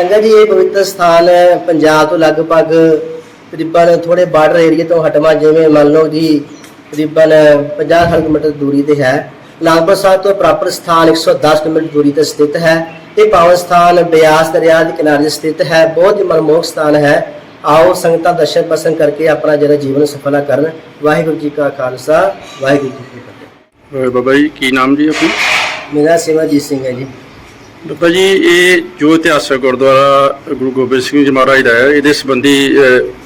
ਸੰਗਤ ਜੀ ਇਹ ਪਵਿੱਤਰ ਸਥਾਨ ਪੰਜਾਬ ਤੋਂ ਲਗਭਗ ਤਕਰੀਬਨ ਥੋੜੇ ਬਾਰਡਰ ਏਰੀਆ ਤੋਂ ਹਟਵਾ ਜਿਵੇਂ ਮੰਨ ਲਓ ਜੀ ਤਕਰੀਬਨ 50 ਕਿਲੋਮੀਟਰ ਦੂਰੀ ਤੇ ਹੈ। ਨਾਗਪੁਰ ਸਾਹਿਬ ਤੋਂ ਪ੍ਰਾਪਰ ਸਥਾਨ 110 ਕਿਲੋਮੀਟਰ ਦੂਰੀ ਤੇ ਸਥਿਤ ਹੈ। ਇਹ ਪਾਵਨ ਸਥਾਨ ਬਿਆਸ ਦਰਿਆ ਦੇ ਕਿਨਾਰੇ ਸਥਿਤ ਹੈ। ਬਹੁਤ ਹੀ ਮਨਮੋਹਕ ਸਥਾਨ ਹੈ। ਆਓ ਸੰਗਤਾਂ ਦਰਸ਼ਨ ਪਸੰਦ ਕਰਕੇ ਆਪਣਾ ਜਿਹੜਾ ਜੀਵਨ ਸਫਲਾ ਕਰਨ। ਵਾਹਿਗੁਰੂ ਜੀ ਕਾ ਖਾਲਸਾ ਵਾਹਿਗੁਰੂ ਜੀ ਕੀ ਫਤਿਹ। ਬਾਬਾ ਜੀ ਕੀ ਨਾਮ ਜੀ ਆਪਣਾ? ਮੇਰਾ ਸਿਮਰਜੀਤ ਸਿੰਘ ਹੈ ਜੀ। ਬਾਬਾ ਜੀ, ਇਹ ਜੋ ਇਤਿਹਾਸਕ ਗੁਰਦੁਆਰਾ ਗੁਰੂ ਗੋਬਿੰਦ ਸਿੰਘ ਜੀ ਮਹਾਰਾਜ ਦਾ ਹੈ, ਇਹਦੇ ਸੰਬੰਧੀ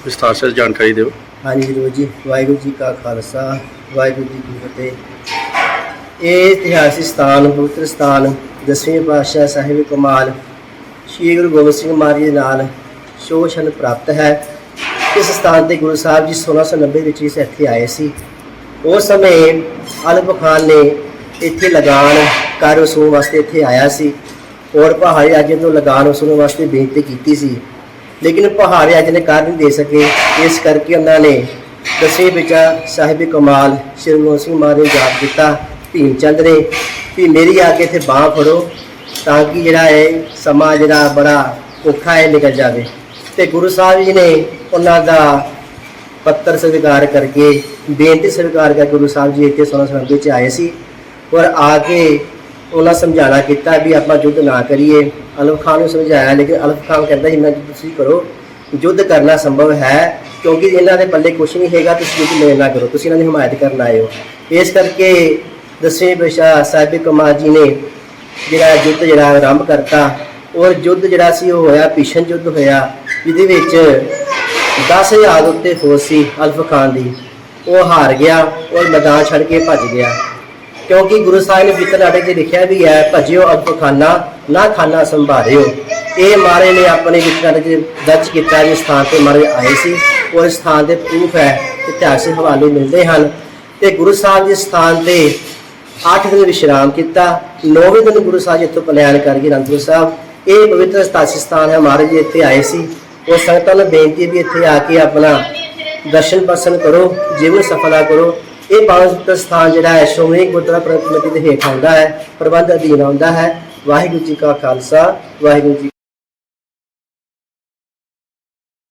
ਵਿਸਥਾਰ ਸਹਿਤ ਜਾਣਕਾਰੀ ਦਿਓ। ਹਾਂਜੀ ਗੁਰੂ ਜੀ, ਵਾਹਿਗੁਰੂ ਜੀ ਕਾ ਖਾਲਸਾ, ਵਾਹਿਗੁਰੂ ਜੀ ਕੀ ਫਤਿਹ। ਇਹ ਇਤਿਹਾਸਿਕ ਸਥਾਨ, ਪਵਿੱਤਰ ਸਥਾਨ, ਦਸਵੇਂ ਪਾਤਸ਼ਾਹ ਸਾਹਿਬ ਕਮਾਲ, ਸ੍ਰੀ ਗੁਰੂ ਗੋਬਿੰਦ ਸਿੰਘ ਮਹਾਰਾਜ ਦੇ ਨਾਲ ਸ਼ੋਸ਼ਣ ਪ੍ਰਾਪਤ ਹੈ। ਇਸ ਸਥਾਨ ਤੇ ਗੁਰੂ ਸਾਹਿਬ ਜੀ 1690 ਵਿੱਚ ਇਸ ਇੱਥੇ ਆਏ ਸੀ। ਉਸ ਸਮੇਂ ਅਲਪ ਖਾਨ ਨੇ ਇੱਥੇ ਲਗਾਨ ਕਰ ਵਸੂਲ ਵਾਸਤੇ ਇੱਥੇ ਆਇਆ ਸੀ। ਔਰ ਪਹਾੜੀ ਰਾਜੇ ਤੋਂ ਲਗਾਨ ਵਸੂਲਣ ਵਾਸਤੇ ਬੇਨਤੀ ਕੀਤੀ ਸੀ। ਲੇਕਿਨ ਪਹਾੜੀ ਰਾਜੇ ਨੇ ਕਰ ਨਹੀਂ ਦੇ ਸਕੇ। ਇਸ ਕਰਕੇ ਉਹਨਾਂ ਨੇ ਦਸਵੇਂ ਪਿਤਾ ਸਾਹਿਬ ਕਮਾਲ, ਸ਼੍ਰੀ ਗੁਰੂ ਗੋਬਿੰਦ ਸਿੰਘ ਮਹਾਰਾਜ ਨੂੰ ਯਾਦ ਕੀਤਾ। ਭੀਮ ਚੰਦ ਨੇ ਵੀ ਮੇਰੀ ਆ ਕੇ ਇੱਥੇ ਬਾਹ ਫੜੋ ਤਾਂ ਕਿ ਜਿਹੜਾ ਹੈ ਸਮਾਂ ਜਿਹੜਾ ਬੜਾ ਔਖਾ ਹੈ ਨਿਕਲ ਜਾਵੇ। ਤੇ ਗੁਰੂ ਸਾਹਿਬ ਜੀ ਨੇ ਉਹਨਾਂ ਦਾ ਪੱਤਰ ਸਵੀਕਾਰ ਕਰਕੇ, ਬੇਨਤੀ ਸਵੀਕਾਰ ਕਰਕੇ ਗੁਰੂ ਸਾਹਿਬ ਜੀ ਇੱਥੇ ਸੋਨਾ ਸੰਗਤ ਵਿੱਚ ਆਏ ਸੀ। ਔਰ ਆ ਕੇ ਉਹਨਾਂ ਸਮਝਾਣਾ ਕੀਤਾ ਵੀ ਆਪਾਂ ਯੁੱਧ ਨਾ ਕਰੀਏ। ਅਲਫ ਖਾਨ ਨੂੰ ਸਮਝਾਇਆ, ਲੇਕਿਨ ਅਲਫ ਖਾਨ ਕਹਿੰਦਾ ਜਿੰਨਾ ਤੁਸੀਂ ਕਰੋ। ਯੁੱਧ ਕਰਨਾ ਸੰਭਵ ਹੈ, ਕਿਉਂਕਿ ਇਹਨਾਂ ਦੇ ਪੱਲੇ ਕੁਝ ਨਹੀਂ ਹੈਗਾ, ਤੁਸੀਂ ਯੁੱਧ ਮੇਰੇ ਨਾਲ ਕਰੋ, ਤੁਸੀਂ ਇਹਨਾਂ ਦੀ ਹਮਾਇਤ ਕਰਨ ਆਏ ਹੋ। ਇਸ ਕਰਕੇ ਦਸਵੇਂ ਪਾਤਸ਼ਾਹ ਸਾਹਿਬ ਕਮਾਲ ਜੀ ਨੇ ਜਿਹੜਾ ਯੁੱਧ ਜਿਹੜਾ ਆਰੰਭ ਕਰਤਾ, ਔਰ ਯੁੱਧ ਜਿਹੜਾ ਸੀ, ਉਹ ਹੋਇਆ ਭੀਸ਼ਣ ਯੁੱਧ ਹੋਇਆ, ਜਿਹਦੇ ਵਿੱਚ 10000 ਉੱਤੇ ਫੌਜ ਸੀ ਅਲਫ ਖਾਨ ਦੀ। ਉਹ ਹਾਰ ਗਿਆ, ਔਰ ਮੈਦਾਨ ਛੱਡ ਕੇ ਭੱਜ ਗਿਆ। ਕਿਉਂਕਿ ਗੁਰੂ ਸਾਹਿਬ ਨੇ ਪਿੱਤਰ ਨਾਟਕ 'ਚ ਲਿਖਿਆ ਵੀ ਹੈ, ਭਜਿਓ ਅਲਫ ਖਾਨਾ ਨਾ ਖਾਨਾ ਸੰਭਾਲਿਓ ਇਹ ਮਾਰੇ ਨੇ ਆਪਣੇ ਪਿੱਤਰ ਨਾਟਕ 'ਚ ਦਰਜ ਕੀਤਾ ਜਿਸ ਸਥਾਨ ਤੇ ਮਾਰੇ ਆਏ ਸੀ। ਉਹ ਇਸ ਸਥਾਨ ਦੇ ਪ੍ਰੂਫ ਹੈ, ਇਤਿਹਾਸਿਕ ਹਵਾਲੇ ਮਿਲਦੇ ਹਨ। ਤੇ ਗੁਰੂ ਸਾਹਿਬ ਦੇ ਸਥਾਨ ਤੇ 8 ਦਿਨ ਵਿਸ਼ਰਾਮ ਕੀਤਾ। 9ਵੇਂ ਦਿਨ ਗੁਰੂ ਸਾਹਿਬ ਜੀ ਇੱਥੋਂ ਪਲਾਇਨ ਕਰਕੇ ਗਏ ਅਨੰਦਪੁਰ ਸਾਹਿਬ। ਇਹ ਪਵਿੱਤਰ ਸਤਾਸੀ ਸਥਾਨ ਹੈ, ਮਹਾਰਾਜ ਜੀ ਇੱਥੇ ਆਏ ਸੀ। ਉਹ ਸੰਗਤਾਂ ਨੂੰ ਬੇਨਤੀ ਹੈ ਵੀ ਇੱਥੇ ਆ ਕੇ ਆਪਣਾ ਦਰਸ਼ਨ ਪਸੰਦ ਕਰੋ, ਜੀਵਨ ਸਫਲਾ ਕਰੋ। ਇਹ ਪਵਿੱਤਰ ਸਥਾਨ ਜਿਹੜਾ ਹੈ, ਸ਼੍ਰੋਮਣੀ ਗੁਰਦੁਆਰਾ ਪ੍ਰਬੰਧਕ ਕਮੇਟੀ ਦੇ ਹੇਠ ਆਉਂਦਾ ਹੈ, ਪ੍ਰਬੰਧ ਅਧੀਨ ਆਉਂਦਾ ਹੈ। ਵਾਹਿਗੁਰੂ ਜੀ ਕਾ ਖਾਲਸਾ, ਵਾਹਿਗੁਰੂ ਜੀ